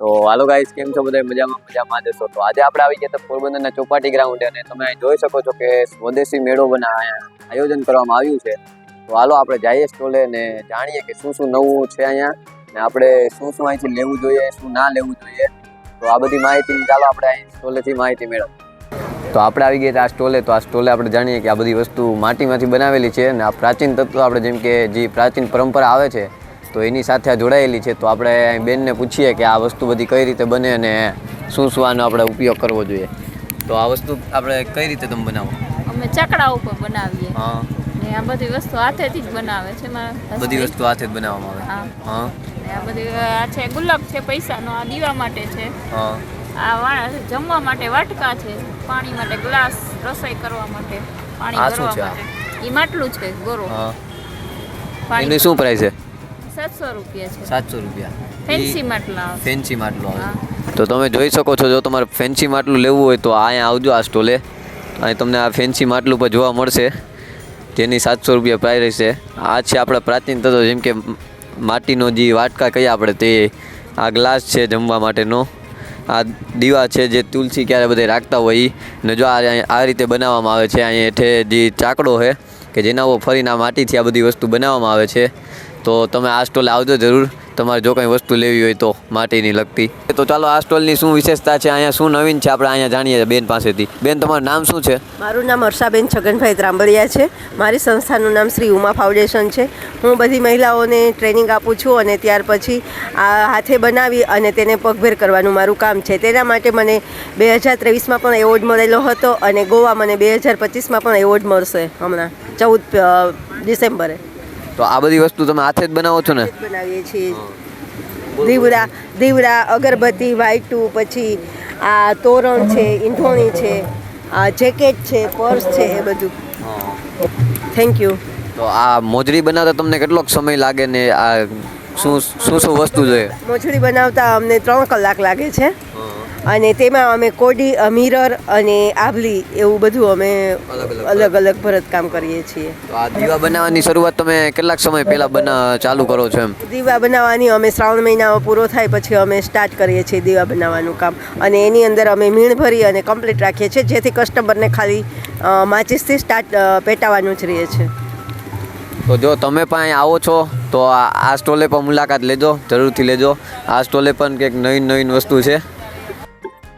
તો હાલો ગાઈસ કેમ છો બધા? મજામાં મજામાં જશો તો આજે આપણે આવી ગયા તો પોરબંદરના ચોપાટી ગ્રાઉન્ડ અને તમે અહીં જોઈ શકો છો કે સ્વદેશી મેળો બના આયોજન કરવામાં આવ્યું છે. તો હાલો આપણે જઈએ સ્ટોલે ને જાણીએ કે શું શું નવું છે અહીંયા. ને આપણે શું શું અહીંથી લેવું જોઈએ, શું ના લેવું જોઈએ. તો આ બધી માહિતી ચાલો આપણે અહીં સ્ટોલેથી માહિતી મેળવીએ. તો આપણે આવી ગયા આ સ્ટોલે. તો આ સ્ટોલે આપણે જાણીએ કે આ બધી વસ્તુ માટીમાંથી બનાવેલી છે. અને આ પ્રાચીન તત્વો આપણે જેમ કે જે પ્રાચીન પરંપરા આવે છે તો એની સાથે જોડાયેલી છે. તો આપણે બેનને પૂછીએ કે આ વસ્તુ બધી કઈ રીતે બને અને શું શું આનો આપણે ઉપયોગ કરવો જોઈએ. તો આ વસ્તુ આપણે કઈ રીતે તમે બનાવો? અમે ચકડા ઉપર બનાવીએ. હા. ને આ બધી વસ્તુ હાથેથી જ બનાવે છે બધી વસ્તુ હાથે જ બનાવવામાં આવે. હા. ને આ બધી આ છે ગુલાબ છે પૈસાનો આ દીવા માટે છે. હા. આ જમવા માટે વાટકા છે પાણી માટે ગ્લાસ રસોઈ કરવા માટે પાણી ભરવા માટે. એ માટલું છે ગોરો. હા. એની શું પ્રાઇસ છે? સાતસો રૂપિયા છે. સાતસો રૂપિયા. ફેન્સી માટલા આવે. ફેન્સી માટલો આવે. તો તમે જોઈ શકો છો જો તમારે ફેન્સી માટલું લેવું હોય તો અહીંયા આવજો આ સ્ટોલે. અહીં તમને આ ફેન્સી માટલું પર જોવા મળશે. તેની સાતસો રૂપિયા પ્રાઇસ છે. આ છે આપણા પ્રાચીન તત્વો જેમ કે માટીનો જે વાટકા કહીએ આપણે તે. આ ગ્લાસ છે જમવા માટેનો. આ દીવા છે જે તુલસી ક્યારે બધે રાખતા હોય ઈ. ને જો આ આ રીતે બનાવવામાં આવે છે અહીંયા હેઠે જે ચાકડો છે કે જેના ઉપર ફરીને આ માટીથી આ બધી વસ્તુ બનાવવામાં આવે છે. તો તમે આ સ્ટોલ આવજો જરૂર. તમારે જો કંઈ વસ્તુ લેવી હોય તો માટીની, લગતી. તો ચાલો આ સ્ટોલની શું વિશેષતા છે? અહીંયા શું નવીન છે? આપણે અહીંયા જાણીએ બેન પાસેથી. બેન, તમારું નામ શું છે? મારું નામ હર્ષાબેન છગનભાઈ ત્રાંબડિયા છે. મારી સંસ્થાનું નામ શ્રી ઉમા ફાઉન્ડેશન છે. હું બધી મહિલાઓને ટ્રેનિંગ આપું છું અને ત્યાર પછી આ હાથે બનાવી અને તેને પગભેર કરવાનું મારું કામ છે. તેના માટે મને બે હજાર ત્રેવીસમાં પણ એવોર્ડ મળેલો હતો અને ગોવા મને બે હજાર પચીસમાં પણ એવોર્ડ મળશે હમણાં, ચૌદ ડિસેમ્બરે. તો આ બધી વસ્તુ તમે હાથે જ બનાવો છો ને? બનાવીએ છીએ. દીવડા દીવડા અગરબત્તી વાઇટુ પછી આ તોરણ છે ઈંઠોણી છે આ જેકેટ છે પર્સ છે એ બધું. થેન્ક યુ તો આ મોજડી બનાવતા તમને કેટલોક સમય લાગે ને આ શું શું શું વસ્તુ જોઈએ? મોજડી બનાવતા અમને ત્રણ કલાક લાગે છે. અને તેમાં અમે કોડી મિરર અને આભલી એવું બધું અમે અલગ અલગ ભરતકામ કરીએ છીએ. આ દીવા બનાવવાની શરૂઆત તમે કેટલાક સમય પહેલા બના ચાલુ કરો છો એમ? દીવા બનાવવાની અમે શ્રાવણ મહિનામાં પૂરો થાય પછી અમે સ્ટાર્ટ કરીએ છીએ દીવા બનાવવાનું કામ. અને એની અંદર અમે મીણ ભરી અને કમ્પ્લીટ રાખીએ છીએ જેથી કસ્ટમરને ખાલી માચિસથી સ્ટાર્ટ પેટાવાનું જ રહીએ છે તો જો તમે પણ અહીં આવો છો તો આ આ સ્ટોલે પણ મુલાકાત લેજો જરૂરથી લેજો. આ સ્ટોલે પણ કંઈક નવીન નવીન વસ્તુ છે.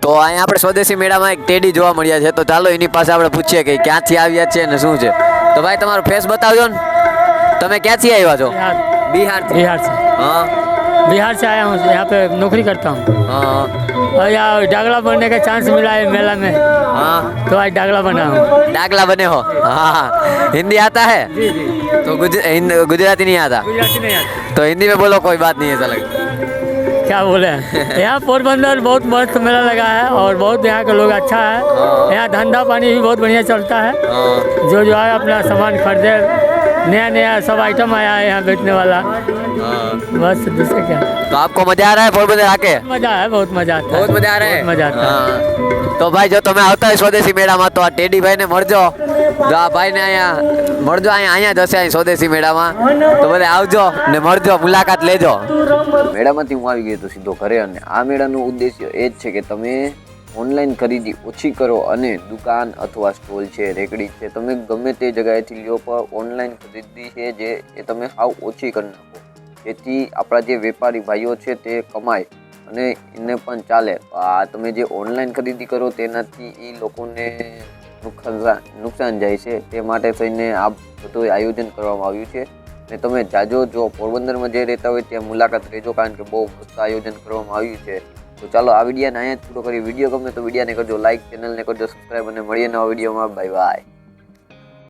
તો અહીંયા આપણે સ્વદેશી મેળામાં એક ટેડી જોવા મળ્યા છે તો ચાલો એની પાસે આપણે પૂછીએ કે ક્યાંથી આવ્યા છે ને શું છે તો ભાઈ તમારો ફેસ બતાવજો ને તમે ક્યાંથી આવ્યા છો बिहार બિહારથી बिहार से હા बिहार से आया हूँ यहाँ पे नौकरी करता हूँ હા और यहाँ डागला बनने का चांस मिला है मेला में હા तो आज डागला बना हूँ डाकला बने हो हाँ हिंदी आता है जी जी तो गुज, हिंद, गुजराती नहीं आता गुजराती नहीं आता तो हिंदी में बोलो कोई बात नहीं है ऐसा लगे क्या बोले? यहाँ पोरबंदर बहुत मस्त मेला लगा है और बहुत यहाँ का लोग अच्छा है। हाँ। यहाँ धंधा पानी भी बहुत बढ़िया चलता है। हाँ। जो जो है अपना सामान खरीदे नया नया सब आइटम आया है यहाँ बेचने वाला। हाँ। बस दूसरे क्या? तो आपको मज़ा आ रहा है पोरबंदर आके? मज़ा है बहुत मज़ा आता है। बहुत मज़ा आ रहा है? मज़ा आता है। तो भाई जो तुम्हें आता है स्वदेशी मेला में तो टेडी भाई ने मरजो જો આ ભાઈને અહીંયા મળજો, અહીંયા અહીંયા જશે અહીં સ્વદેશી મેળામાં. તો બધા આવજો ને મળજો, મુલાકાત લેજો. મેળામાંથી હું આવી ગયો તો સીધો ઘરે અને આ મેળાનો ઉદ્દેશ્ય એ જ છે કે તમે ઓનલાઈન ખરીદી ઓછી કરો અને દુકાન અથવા સ્ટોલ છે, રેકડી છે, તમે ગમે તે જગ્યાએથી લ્યો, પણ ઓનલાઈન ખરીદી છે જે, એ તમે સાવ ઓછી કરી નાખો. જેથી આપણા જે વેપારી ભાઈઓ છે તે કમાય અને એને પણ ચાલે. આ તમે જે ઓનલાઈન ખરીદી કરો તેનાથી એ લોકોને નુકસાન જાય છે. તે માટે થઈને આ બધું આયોજન કરવામાં આવ્યું છે. ને તમે જાજો, જો પોરબંદરમાં જે રહેતા હોય ત્યાં મુલાકાત લેજો, કારણ કે બહુ મસ્ત આયોજન કરવામાં આવ્યું છે. તો ચાલો, આ વિડીયાને અહીંયા જ પૂરો કરી વીડિયો ગમે તો વિડીયાને કરજો લાઇક ચેનલને કરજો સબસ્ક્રાઈબ અને મળીએ નવા વિડીયોમાં. Bye bye